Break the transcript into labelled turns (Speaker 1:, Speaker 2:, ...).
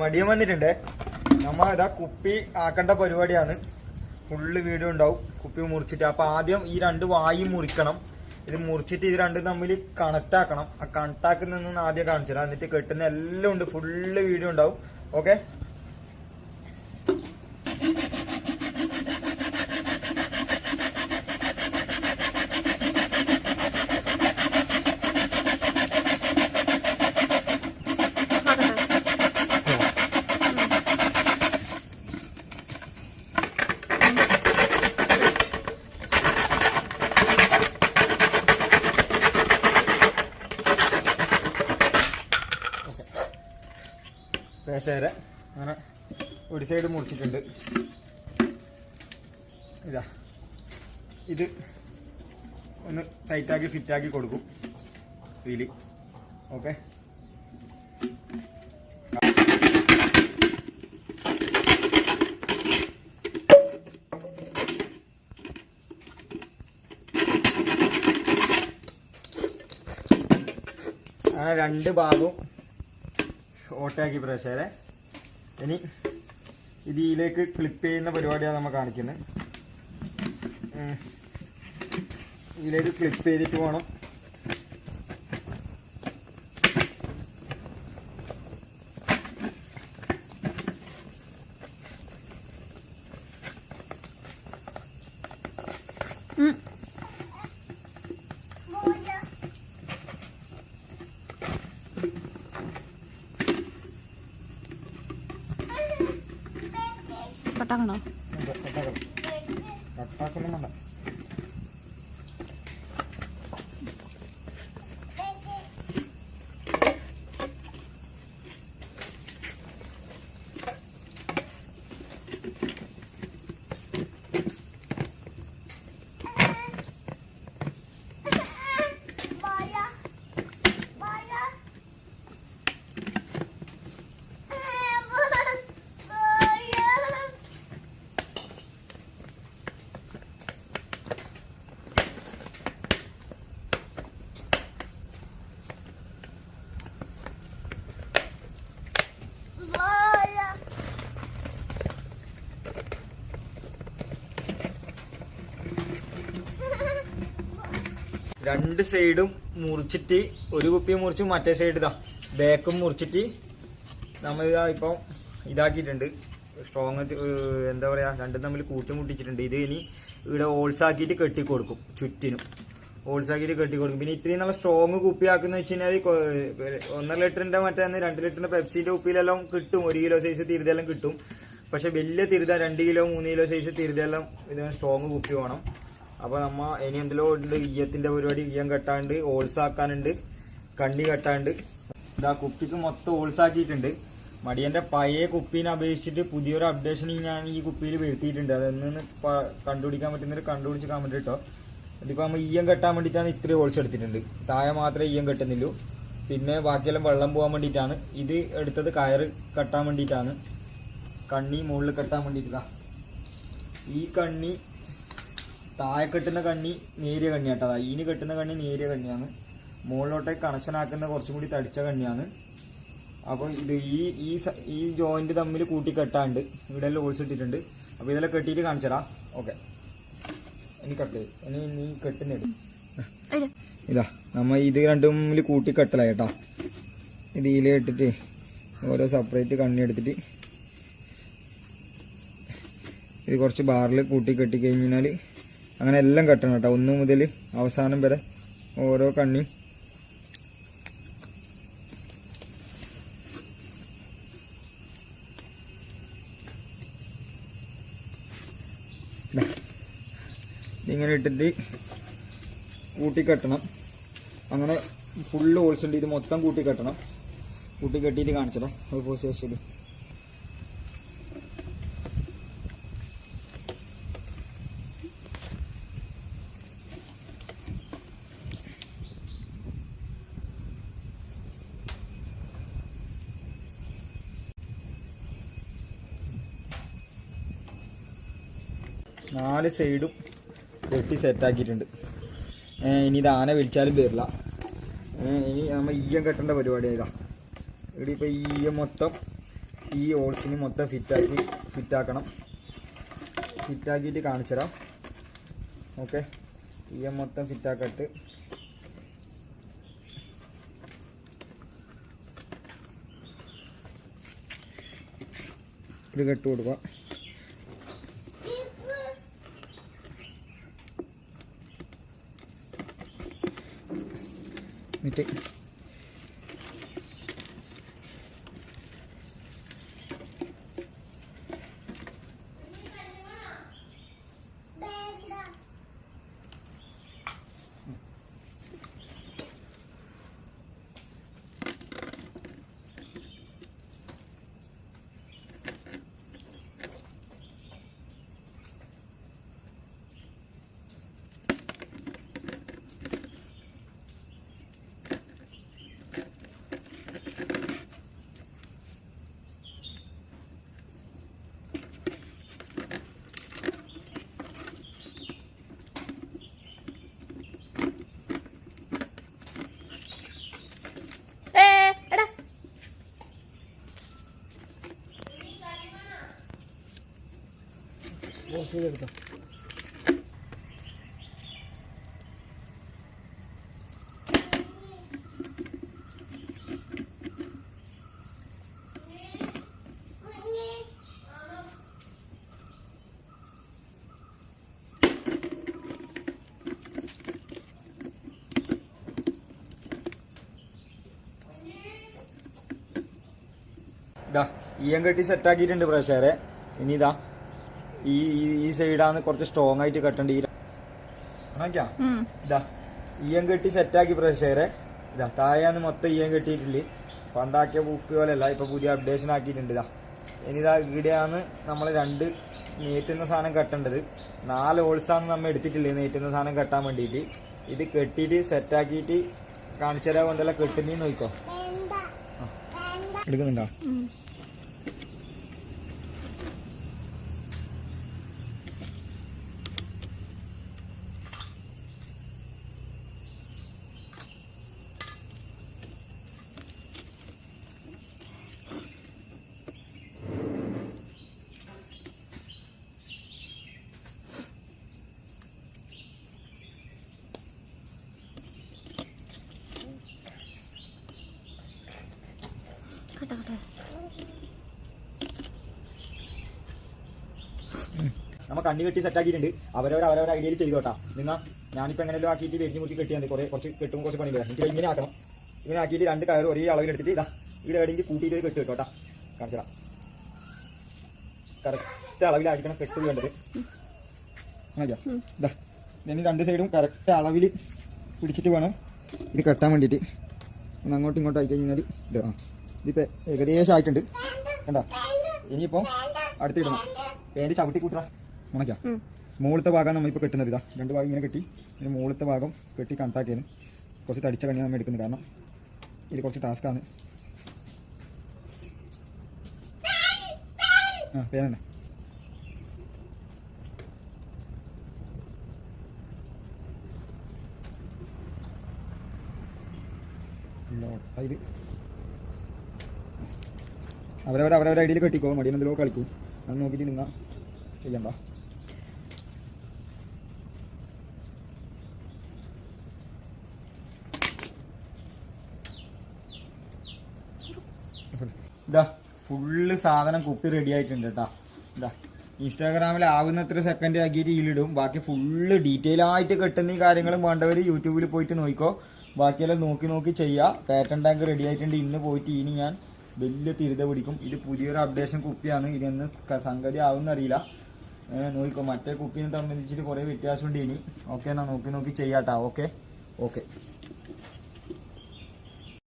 Speaker 1: മടിയൻ വന്നിട്ടുണ്ട്. നമ്മ ഇതാ കുപ്പി ആക്കേണ്ട പരിപാടിയാണ്. ഫുള്ള് വീഡിയോ ഉണ്ടാവും. കുപ്പി മുറിച്ചിട്ട്. അപ്പൊ ആദ്യം ഈ രണ്ട് വായി മുറിക്കണം. ഇത് മുറിച്ചിട്ട് ഇത് രണ്ടും തമ്മിൽ കണക്ട് ആക്കണം ആ കണക്ട് ആക്കുന്നതെന്ന് ആദ്യം കാണിച്ചു തരാം എന്നിട്ട് കെട്ടുന്ന എല്ലാം ഉണ്ട്. ഫുള്ള് വീഡിയോ ഉണ്ടാവും. ഓക്കെ? പേശേരെ അങ്ങനെ ഒരു സൈഡ് മുറിച്ചിട്ടുണ്ട്. ഇതാ. ഇത് ഒന്ന് ടൈറ്റാക്കി ഫിറ്റാക്കി കൊടുക്കും. വീൽ ഓക്കെ അങ്ങനെ രണ്ട് ഭാഗവും ഓട്ടയാക്കി പ്രേക്ഷകരെ. ഇനി ഇത് ഇതിലേക്ക് ക്ലിപ്പ് ചെയ്യുന്ന പരിപാടിയാണ് നമ്മൾ കാണിക്കുന്നത്. ഇതിലേക്ക് ക്ലിപ്പ് ചെയ്തിട്ട് വേണം.
Speaker 2: കട്ടാക്കണോ
Speaker 1: കട്ടാക്കൊന്നും രണ്ട് സൈഡും മുറിച്ചിട്ട് ഒരു കുപ്പി മുറിച്ച് മറ്റേ സൈഡ് ഇതാ. ബാക്കും മുറിച്ചിട്ട് നമ്മൾ ഇതാ ഇപ്പം ഇതാക്കിയിട്ടുണ്ട്. സ്ട്രോങ് എന്താ പറയുക രണ്ടും തമ്മിൽ കൂട്ടിമുട്ടിച്ചിട്ടുണ്ട് ഇത് ഇനി ഇവിടെ ഹോൾസ് ആക്കിയിട്ട് കെട്ടി കൊടുക്കും ചുറ്റിനും. ഹോൾസ് ആക്കിയിട്ട് കെട്ടി കൊടുക്കും പിന്നെ ഇത്രയും നല്ല സ്ട്രോങ് കുപ്പി ആക്കുന്ന വെച്ച് കഴിഞ്ഞാൽ ഒന്നര ലിറ്ററിന്റെ മറ്റേ രണ്ട് ലിറ്ററിന്റെ പെപ്സിന്റെ കുപ്പിയിലെല്ലാം കിട്ടും. ഒരു കിലോ സൈസ് തിരുതെല്ലാം കിട്ടും. പക്ഷേ വലിയ തിരുത രണ്ട് കിലോ മൂന്ന് കിലോ സൈസ് തിരുതെല്ലാം ഇതിന് സ്ട്രോങ് കുപ്പി വേണം. അപ്പൊ നമ്മ ഇനി എന്തെല്ലോ ഉണ്ട് ഈയത്തിന്റെ പരിപാടി ഈയം കെട്ടാണ്ട് ഓൾസാക്കാനുണ്ട് കണ്ണി കെട്ടാണ്ട്. ഇതാ കുപ്പിക്ക് മൊത്തം ഓൾസാക്കിയിട്ടുണ്ട്. മടിയന്റെ പഴയ കുപ്പീനെ അപേക്ഷിച്ചിട്ട് പുതിയൊരു അപ്ഡേഷൻ ഞാൻ ഈ കുപ്പിയിൽ വീഴ്ത്തിയിട്ടുണ്ട് അതെന്ന് കണ്ടുപിടിക്കാൻ പറ്റുന്നൊരു കണ്ടുപിടിച്ച് കാൻ കേട്ടോ ഇതിപ്പോ നമ്മൾ ഈയം കെട്ടാൻ വേണ്ടിയിട്ടാണ് ഇത്രയും ഹോൾസ് എടുത്തിട്ടുണ്ട്. താഴെ മാത്രമേ ഈയം കെട്ടുന്നില്ലൂ പിന്നെ ബാക്കിയെല്ലാം വെള്ളം പോകാൻ വേണ്ടിയിട്ടാണ്. ഇത് എടുത്തത് കയറ് കെട്ടാൻ വേണ്ടിയിട്ടാണ്. കണ്ണി മുകളിൽ കെട്ടാൻ വേണ്ടിയിട്ടാ ഈ കണ്ണി താഴെ കെട്ടുന്ന കണ്ണി നേരിയ കണ്ണിയാട്ടോ. ഈന് കെട്ടുന്ന കണ്ണി നേരിയ കണ്ണിയാണ്. മുകളിലോട്ടേക്ക് കണക്ഷൻ ആക്കുന്ന കുറച്ചും കൂടി തടിച്ച കണ്ണിയാണ്. അപ്പോൾ ഇത് ഈ ഈ ഈ ജോയിന്റ് തമ്മിൽ കൂട്ടി കെട്ടാണ്ട് ഇവിടെ എല്ലാം ഒഴിച്ചിട്ടിട്ടുണ്ട് അപ്പോൾ ഇതെല്ലാം കെട്ടിയിട്ട് കാണിച്ചടാ ഓക്കെ ഇനി കട്ട് ഇനി നീ കെട്ടുന്നിടും ഇതാ നമ്മ ഇത് രണ്ടും തമ്മിൽ കൂട്ടി കെട്ടലായി കേട്ടോ. ഇത് ഇതിൽ ഇട്ടിട്ട് ഓരോ സെപ്പറേറ്റ് കണ്ണി എടുത്തിട്ട് ഇത് കുറച്ച് ബാറിൽ കൂട്ടി കെട്ടി കഴിഞ്ഞാൽ അങ്ങനെ എല്ലാം കെട്ടണം കേട്ടോ. ഒന്ന് മുതൽ അവസാനം വരെ ഓരോ കണ്ണിയും. ഇങ്ങനെ ഇട്ടിട്ട് കൂട്ടി കെട്ടണം. അങ്ങനെ ഫുള്ള് ഹോൾസ് ഉണ്ട്. ഇത് മൊത്തം കൂട്ടി കെട്ടണം. കൂട്ടി കെട്ടിയിട്ട് അത് പോസ്റ്റ് നാല് സൈഡും കെട്ടി സെറ്റാക്കിയിട്ടുണ്ട് ഇനി ഇത് ആന വിളിച്ചാലും വരില്ല ഇനി നമ്മൾ ഈയം കെട്ടേണ്ട പരിപാടി ഇതാ ഇവിടെ ഇപ്പോൾ ഈ മൊത്തം ഈ ഓൾസിന് മൊത്തം ഫിറ്റാക്കി ഫിറ്റാക്കണം ഫിറ്റാക്കിയിട്ട് കാണിച്ചു തരാം. ഓക്കെ ഈ മൊത്തം ഫിറ്റാക്കിയിട്ട് ഇത് കെട്ട് കൊടുക്കുക എന്നിട്ട് പോസ് ചെയ്തെടുത്തോ. ഇതാ ഈയം കെട്ടി സെറ്റാക്കിയിട്ടുണ്ട് പ്രേക്ഷകരെ. ഇനി ഇതാ ഈ ഈ- സൈഡാന്ന് കുറച്ച് സ്ട്രോങ് ആയിട്ട് കെട്ടേണ്ടി
Speaker 2: ഉം.
Speaker 1: ഇതാ ഈയം കെട്ടി സെറ്റാക്കി പ്രേക്ഷകരെ ഇതാ താഴെയാണ് മൊത്തം ഈയം കെട്ടിയിട്ടില്ല? പണ്ടാക്കിയ ബുക്ക് പോലെയല്ല ഇപ്പൊ പുതിയ അപ്ഡേഷൻ ആക്കിയിട്ടുണ്ട്. ഇതാ ഇനി ഇതാ ഇവിടെയാണ് നമ്മൾ രണ്ട് നീറ്റുന്ന സാധനം കെട്ടേണ്ടത്. നാല് ഓൾസാന്ന് നമ്മൾ എടുത്തിട്ടില്ലേ നീറ്റുന്ന സാധനം കെട്ടാൻ വേണ്ടിയിട്ട് ഇത് കെട്ടിയിട്ട് സെറ്റാക്കിയിട്ട് കാണിച്ചു തരാൻ കൊണ്ടല്ല കെട്ടുന്നീന്ന് നോക്കോ എടുക്കുന്നുണ്ടോ?
Speaker 2: കട്ടെ കട്ടെ
Speaker 1: നമ്മ കണ്ണി കെട്ടി സെറ്റാക്കിയിട്ടുണ്ട് അവരവർ അവരവരുടെ ഐഡിയയിൽ ചെയ്തോട്ടാ. നിങ്ങ ഞാനിപ്പോ എങ്ങനെയല്ലോ ആക്കിയിട്ട് വെജി മുട്ടി കെട്ടിയാൽ മതി. കുറെ കുറച്ച് കെട്ടും കുറച്ച് പണി വരാം എനിക്ക് ഇങ്ങനെ ആക്കണം. ഇങ്ങനെ ആക്കിയിട്ട് രണ്ട് കയർ ഒരേ അളവിൽ എടുത്തിട്ട് ഇതാ ഇവിടെ എവിടെയെങ്കിലും കൂട്ടിയിട്ട് കെട്ടി കെട്ട് കേട്ടോട്ടാ കാണിച്ചതാ. കറക്റ്റ് അളവിലായിരിക്കണം കെട്ട് വേണ്ടത്. ഇതാ. രണ്ട് സൈഡും കറക്റ്റ് അളവിൽ പിടിച്ചിട്ട് വേണം ഇത് കെട്ടാൻ വേണ്ടിയിട്ട്. ഒന്ന് അങ്ങോട്ടും ഇങ്ങോട്ടും ആയി കഴിഞ്ഞാൽ ഇത്. ഇതിപ്പോൾ ഏകദേശം ആയിട്ടുണ്ട് കണ്ടോ? ഇനിയിപ്പോൾ അടുത്തിടണം. പേര് ചവിട്ടി കൂട്ടറ. ഉണക്കാം. മുകളിലത്തെ ഭാഗം നമ്മൾ ഇപ്പോൾ കെട്ടുന്നത് ഇതാ. രണ്ട് ഭാഗം ഇങ്ങനെ കെട്ടി. ഇതിന് മുകളിലത്തെ ഭാഗം കെട്ടി കണക്കാക്കിയത് കുറച്ച് തടിച്ച കണ്ണി നമ്മൾ എടുക്കുന്നത്. കാരണം ഇത് കുറച്ച് ടാസ്ക്കാണ് ആ പേരണ്ട ഇത്. അവരവർ അവരവരുടെ ഐഡിയിൽ കെട്ടിക്കോ മടിയെന്തെല്ലോ കളിക്കൂ. അത് നോക്കിയിട്ട് നിങ്ങൾ ചെയ്യണ്ട ഇതാ ഫുള്ള് സാധനം കുപ്പി റെഡി ആയിട്ടുണ്ട് കേട്ടാ ഇതാ ഇൻസ്റ്റാഗ്രാമിൽ ആവുന്നത്ര സെക്കൻഡ് ആക്കിയിട്ട് ഇതിലിടും ബാക്കി ഫുള്ള് ഡീറ്റെയിൽ ആയിട്ട് കെട്ടുന്ന ഈ കാര്യങ്ങളും വേണ്ടവർ യൂട്യൂബിൽ പോയിട്ട് നോക്കിക്കോ ബാക്കിയെല്ലാം നോക്കി നോക്കി ചെയ്യുക പാറ്റൺ ടാങ്ക് റെഡി ആയിട്ടുണ്ട്. ഇന്ന് പോയിട്ട് ഇനി ഞാൻ വലിയ തിരുത പിടിക്കും. ഇത് പുതിയൊരു അപ്ഡേഷൻ കുപ്പിയാണ്. ഇതെന്ന് സംഗതി ആവുമെന്ന് അറിയില്ല. ഏഹ് നോക്കിക്കോ. മറ്റേ കുപ്പീനെ സംബന്ധിച്ചിട്ട് കുറേ വ്യത്യാസമുണ്ട് ഇനി. ഓക്കെ എന്നാൽ നോക്കി നോക്കി ചെയ്യാട്ടാ. Okay okay